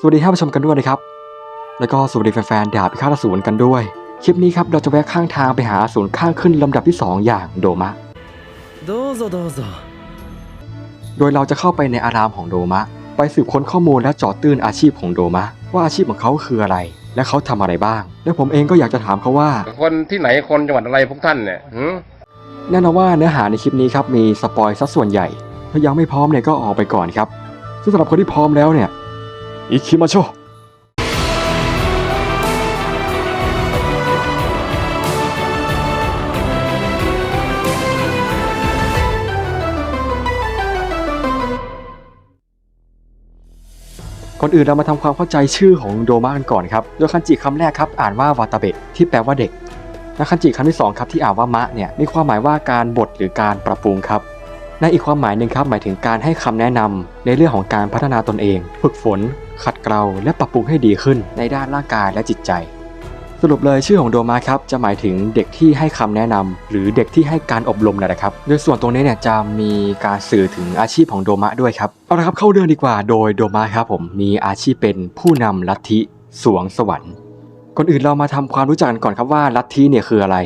สวัสดีท่านผู้ชมกันด้วยนะครับ แล้วก็สวัสดีแฟนๆดาบพิฆาตอสูรกันด้วย คลิปนี้ครับเราจะแวะข้างทางไปหาอสูรข้างขึ้นลำดับที่ 2 อย่างโดมะ どうぞどうぞ โดยเราจะเข้าไปในอารามของโดมะ ไปสืบค้นข้อมูลและเจาะตื้นอาชีพของโดมะ ว่าอาชีพของเขาคืออะไร และเขาทำอะไรบ้าง และผมเองก็อยากจะถามเขาว่า คนที่ไหนคนจังหวัดอะไรพวกท่านเนี่ยหืม แน่นอนว่าเนื้อหาในคลิปนี้ครับมีสปอยซะส่วนใหญ่ ถ้ายังไม่พร้อมเนี่ยก็ออกไปก่อนครับ ซึ่งสำหรับคนที่พร้อมแล้วเนี่ย อิคิมาโชก่อนอื่นเรามาทำความเข้าใจชื่อของโดมากันก่อนครับ โดยคันจิคำแรกครับอ่านว่าวาตาเบะที่แปลว่าเด็ก และคันจิคำที่สองครับที่อ่านว่ามะเนี่ยมีความหมายว่าการบดหรือการปรับปรุงครับ ในอีกความหมายหนึ่งครับหมายถึงการให้คำแนะนำในเรื่องของการพัฒนาตนเอง ฝึกฝน ขัดเกลาและปรับปรุงให้ดีขึ้นในด้านร่างกายและจิตใจ สรุปเลยชื่อของโดมาครับจะหมายถึงเด็กที่ให้คำแนะนำหรือเด็กที่ให้การอบรมนะครับ โดยส่วนตรงนี้เนี่ยจะมีการสื่อถึงอาชีพของโดมะด้วยครับเอาละครับเข้าเรื่องดีกว่าโดยโดมะครับผมมีอาชีพเป็นผู้นำลัทธิสวงสวรรค์ก่อนอื่นเรามาทำความรู้จักกันก่อนครับว่าลัทธิเนี่ยคืออะไร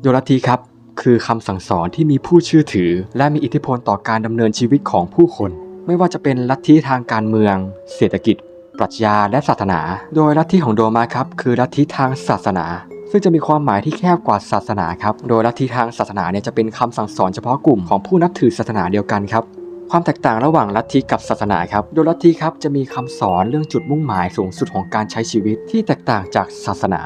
โดยลัทธิครับคือคำสั่งสอนที่มีผู้เชื่อถือ และมีอิทธิพลต่อการดำเนินชีวิตของผู้คน ไม่ว่าจะเป็นลัทธิทางการเมือง เศรษฐกิจ ปรัชญาและศาสนา โดยลัทธิของโดมาครับคือลัทธิทางศาสนา ซึ่งจะมีความหมายที่แคบกว่าศาสนาครับ โดยลัทธิทางศาสนาเนี่ยจะเป็นคำสั่งสอนเฉพาะกลุ่มของผู้นับถือศาสนาเดียวกันครับความแตกต่างระหว่างลัทธิกับศาสนาครับ โดยลัทธิครับจะมีคำสอนเรื่องจุดมุ่งหมายสูงสุดของการใช้ชีวิตที่แตกต่างจากศาสนา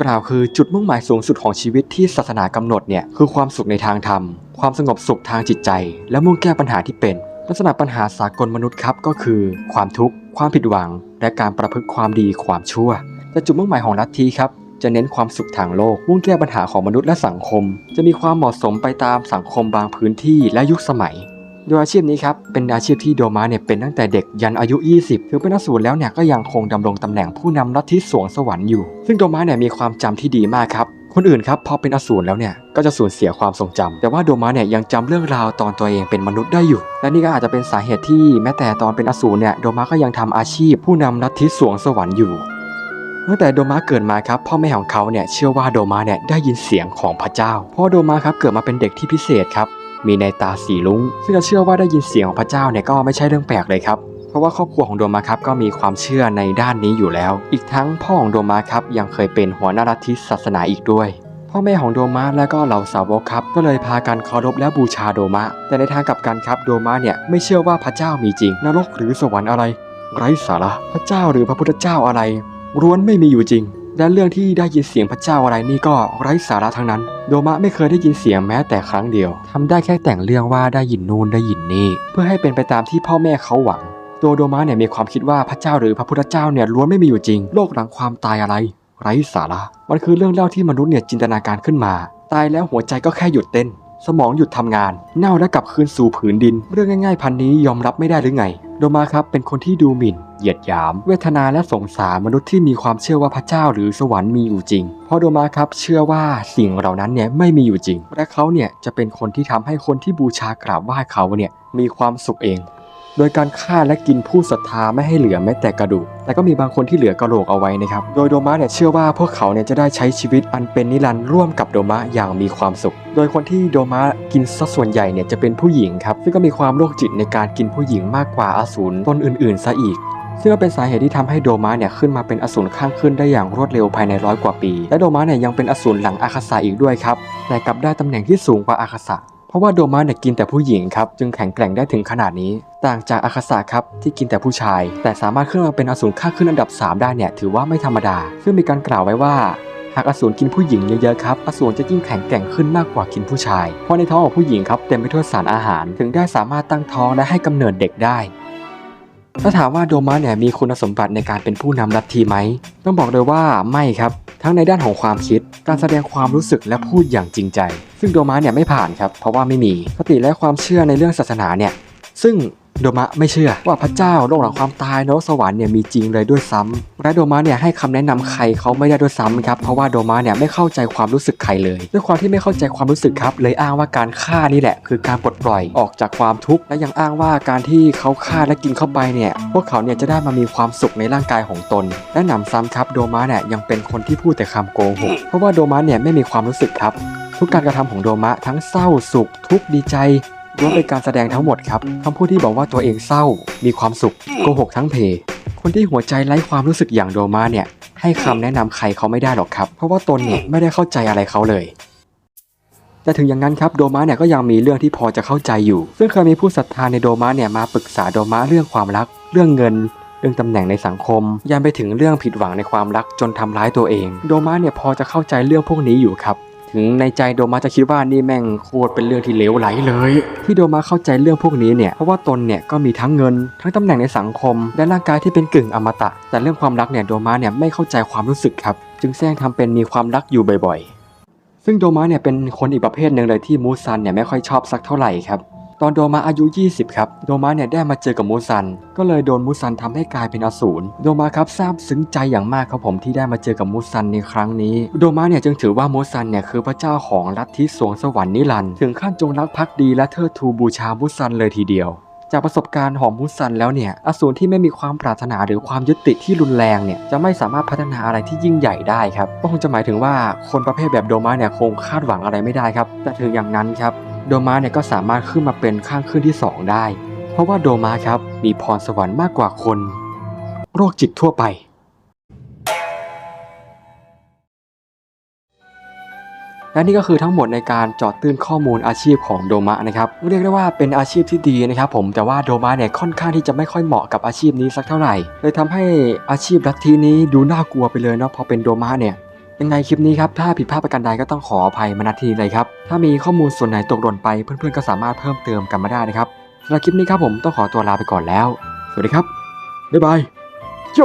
กล่าวคือจุดมุ่งหมายสูงสุดของชีวิตที่ศาสนากำหนดเนี่ยคือความสุขในทางธรรม ความสงบสุขทางจิตใจ และมุ่งแก้ปัญหาที่เป็น ลักษณะปัญหาสากลมนุษย์ครับก็คือ ความทุกข์ ความผิดหวัง และการประพฤติความดีความชั่ว แต่จุดมุ่งหมายของลัทธิครับจะเน้นความสุขทางโลกมุ่งแก้ปัญหาของมนุษย์และสังคม จะมีความเหมาะสมไปตามสังคมบางพื้นที่และยุคสมัย โดยอาชีพนี้ครับเป็นอาชีพที่โดมาเนี่ยเป็นตั้งแต่เด็กยันอายุ 20 ถึงเป็นอสูตรแล้วเนี่ยก็ยังคงดำรงตำแหน่งผู้นำลัทธิสวงสวรรค์อยู่ ซึ่งโดมาเนี่ยมีความจำที่ดีมากครับ คนอื่นครับพอเป็นอสูรแล้วเนี่ยก็จะสูญเสียความทรงจำแต่ว่าโดมาเนี่ยยังจำเรื่องราวตอนตัวเองเป็นมนุษย์ได้อยู่ และนี่ก็อาจจะเป็นสาเหตุที่แม้แต่ตอนเป็นอสูรเนี่ยโดมาก็ยังทำอาชีพ ผู้นำลัทธิสวงสวรรค์อยู่ตั้งแต่โดมาเกิดมาครับพ่อแม่ของเขาเนี่ยเชื่อว่าโดมาเนี่ยได้ยินเสียงของพระเจ้าพราะโดมาครับเกิดมาเป็นเด็กที่พิเศษครับมีในตาสีลุงซึ่งจะเชื่อว่าได้ยินเสียงของพระเจ้าเนี่ยก็ไม่ใช่เรื่องแปลกเลยครับ เพราะว่าครอบครัวของโดมาครับก็มีความเชื่อในด้านนี้อยู่แล้ว อีกทั้งพ่อของโดมาครับยังเคยเป็นหัวหน้าลัทธิศาสนาอีกด้วยพ่อแม่ของโดมาและก็เหล่าสาวกครับ ก็เลยพากันเคารพและบูชาโดมาแต่ในทางกลับกันครับโดมาเนี่ยไม่เชื่อว่าพระเจ้ามีจริง นรกหรือสวรรค์อะไร ไร้สาระพระเจ้าหรือพระพุทธเจ้าอะไรร้วนไม่มีอยู่จริง และเรื่องที่ได้ยินเสียงพระเจ้าอะไรนี่ก็ไร้สาระทั้งนั้น โดมะไม่เคยได้ยินเสียงแม้แต่ครั้งเดียวทำได้แค่แต่งเรื่องว่าได้ยินนู่นได้ยินนี่เพื่อให้เป็นไปตามที่พ่อแม่เขาหวัง ตัวโดมะเนี่ยมีความคิดว่าพระเจ้าหรือพระพุทธเจ้าเนี่ยล้วนไม่มีอยู่จริง โลกหลังความตายอะไร ไร้สาระ มันคือเรื่องเล่าที่มนุษย์เนี่ยจินตนาการขึ้นมา ตายแล้วหัวใจก็แค่หยุดเต้น สมองหยุดทำงาน เน่าและกลับคืนสู่ผืนดิน เรื่องง่ายๆพันนี้ยอมรับไม่ได้หรือไง โดมาครับเป็นคนที่ดูหมิ่น เหยียดหยาม เวทนาและสงสารมนุษย์ที่มีความเชื่อว่าพระเจ้าหรือสวรรค์มีอยู่จริง เพราะโดมาครับเชื่อว่าสิ่งเหล่านั้นเนี่ยไม่มีอยู่จริง และเขาเนี่ยจะเป็นคนที่ทำให้คนที่บูชากราบไหว้เขาเนี่ยมีความสุขเอง โดยการฆ่าและกินผู้ศรัทธาไม่ให้เหลือแม้แต่กระดูก แต่ก็มีบางคนที่เหลือกระโหลกเอาไว้นะครับ โดยโดมะเนี่ยเชื่อว่าพวกเขาเนี่ยจะได้ใช้ชีวิตอันเป็นนิรันดร์ร่วมกับโดมะอย่างมีความสุข โดยคนที่โดมะกินซะส่วนใหญ่เนี่ยจะเป็นผู้หญิงครับ ซึ่งก็มีความโรคจิตในการกินผู้หญิงมากกว่าอสูรตนอื่นๆซะอีกซึ่งก็เป็นสาเหตุที่ทำให้โดมาเนี่ยขึ้นมาเป็นอสูรข้างขึ้นได้อย่างรวดเร็วภายในร้อยกว่าปี และโดมาเนี่ยยังเป็นอสูรหลังอาคาสะอีกด้วยครับ แต่กลับได้ตำแหน่งที่สูงกว่าอาคาสะ เพราะว่าโดมาเนี่ยกินแต่ผู้หญิงครับจึงแข็งแกร่งได้ถึงขนาดนี้ ต่างจากอาคาสะครับที่กินแต่ผู้ชาย แต่สามารถขึ้นมาเป็นอสูรข้าขึ้นอันดับ 3 ได้เนี่ยถือว่าไม่ธรรมดา ซึ่งมีการกล่าวไว้ว่าหากอสูรกินผู้หญิงเยอะๆครับอสูรจะยิ่งแข็งแกร่งขึ้นมากกว่ากินผู้ชาย เพราะในท้องของผู้หญิงครับเต็มไปด้วยสารอาหาร ถึงได้สามารถตั้งท้องและให้กำเนิดเด็กได้ ถ้าถามว่าโดมาเนี่ยมีคุณสมบัติในการเป็นผู้นำลัทธิไหม ต้องบอกเลยว่าไม่ครับ ทั้งในด้านของความคิด การแสดงความรู้สึกและพูดอย่างจริงใจ ซึ่งโดมาเนี่ยไม่ผ่านครับ เพราะว่าไม่มีคติและความเชื่อในเรื่องศาสนาเนี่ยซึ่ง โดมะไม่เชื่อว่าพระเจ้าโลกหลังความตายนรกสวรรค์เนี่ยมีจริงเลยด้วยซ้ำและโดมะเนี่ยให้คำแนะนำใครเขาไม่ได้ด้วยซ้ำครับเพราะว่าโดมะเนี่ยไม่เข้าใจความรู้สึกใครเลย ด้วยความที่ไม่เข้าใจความรู้สึกครับ เลยอ้างว่าการฆ่านี่แหละ คือการปลดปล่อยออกจากความทุกข์และยังอ้างว่าการที่เขาฆ่าและกินเข้าไปเนี่ยพวกเขาเนี่ยจะได้มามีความสุขในร่างกายของตน และหนำซ้ำครับโดมะเนี่ยยังเป็นคนที่พูดแต่คำโกหกเพราะว่าโดมะเนี่ยไม่มีความรู้สึกครับทุกการกระทำของโดมะทั้งเศร้าสุข ทุกข์ดีใจ วนเป็นการแสดงทั้งหมดครับคำพูดที่บอกว่าตัวเองเศร้า มีความสุขโกหกทั้งเพ คนที่หัวใจไร้ความรู้สึกอย่างโดมะเนี่ย ให้คำแนะนำใครเขาไม่ได้หรอกครับ เพราะว่าตนเนี่ยไม่ได้เข้าใจอะไรเขาเลย แต่ถึงอย่างนั้นครับโดมะเนี่ยก็ยังมีเรื่องที่พอจะเข้าใจอยู่ ซึ่งเคยมีผู้ศรัทธาในโดมะเนี่ยมาปรึกษาโดมะเรื่องความรัก เรื่องเงินเรื่องตำแหน่งในสังคมยันไปถึงเรื่องผิดหวังในความรักจนทำร้ายตัวเอง โดมะเนี่ยพอจะเข้าใจเรื่องพวกนี้อยู่ครับ ถึงในใจโดมาจะคิดว่านี่แม่งโคตรเป็นเรื่องที่เลวไหลเลย ที่โดมาเข้าใจเรื่องพวกนี้เนี่ยเพราะว่าตนเนี่ยก็มีทั้งเงิน ทั้งตำแหน่งในสังคม และร่างกายที่เป็นกึ่งอมตะ แต่เรื่องความรักเนี่ยโดมาเนี่ยไม่เข้าใจความรู้สึกครับ จึงแซงทำเป็นมีความรักอยู่บ่อยๆ ซึ่งโดมาเนี่ยเป็นคนอีกประเภทหนึ่งเลยที่มูซันเนี่ยไม่ค่อยชอบสักเท่าไหร่ครับ ตอนโดมะอายุ 20 ครับ โดมะเนี่ยได้มาเจอกับมูซัน ก็เลยโดนมูซันทำให้กลายเป็นอสูร โดมะครับซาบซึ้งใจอย่างมากครับผมที่ได้มาเจอกับมูซันในครั้งนี้ โดมะเนี่ยจึงถือว่ามูซันเนี่ยคือพระเจ้าของลัทธิสวงสวรรค์นิรันดร์ถึงขั้นจงรักภักดีและเทิดทูบูชามูซันเลยทีเดียวจากประสบการณ์ของมูซันแล้วเนี่ย อสูรที่ไม่มีความปรารถนาหรือความยึดติดที่รุนแรงเนี่ย จะไม่สามารถพัฒนาอะไรที่ยิ่งใหญ่ได้ครับ ก็คงจะหมายถึงว่าคนประเภทแบบโดมะเนี่ยคงคาดหวังอะไรไม่ได้ครับ แต่ถึงอย่างนั้นครับ โดมาเนี่ยก็สามารถขึ้นมาเป็นข้างขึ้นที่ 2 ได้ เพราะว่าโดมาครับมีพรสวรรค์มากกว่าคน โรคจิตทั่วไป และนี่ก็คือทั้งหมดในการจอดตื้นข้อมูลอาชีพของโดมะนะครับเรียกได้ว่าเป็นอาชีพที่ดีนะครับผมแต่ว่าโดมะเนี่ยค่อนข้างที่จะไม่ค่อยเหมาะกับอาชีพนี้สักเท่าไหร่เลยทำให้อาชีพลัทธินี้ดูน่ากลัวไปเลยเนาะพอเป็นโดมะเนี่ย ยังไงคลิปนี้ครับ ถ้าผิดพลาดประการใดก็ต้องขออภัยมาณทีเลยครับ ถ้ามีข้อมูลส่วนไหนตกหล่นไปเพื่อนๆก็สามารถเพิ่มเติมกันมาได้นะครับสำหรับคลิปนี้ครับผมต้องขอตัวลาไปก่อนแล้ว สวัสดีครับบ๊ายบายโย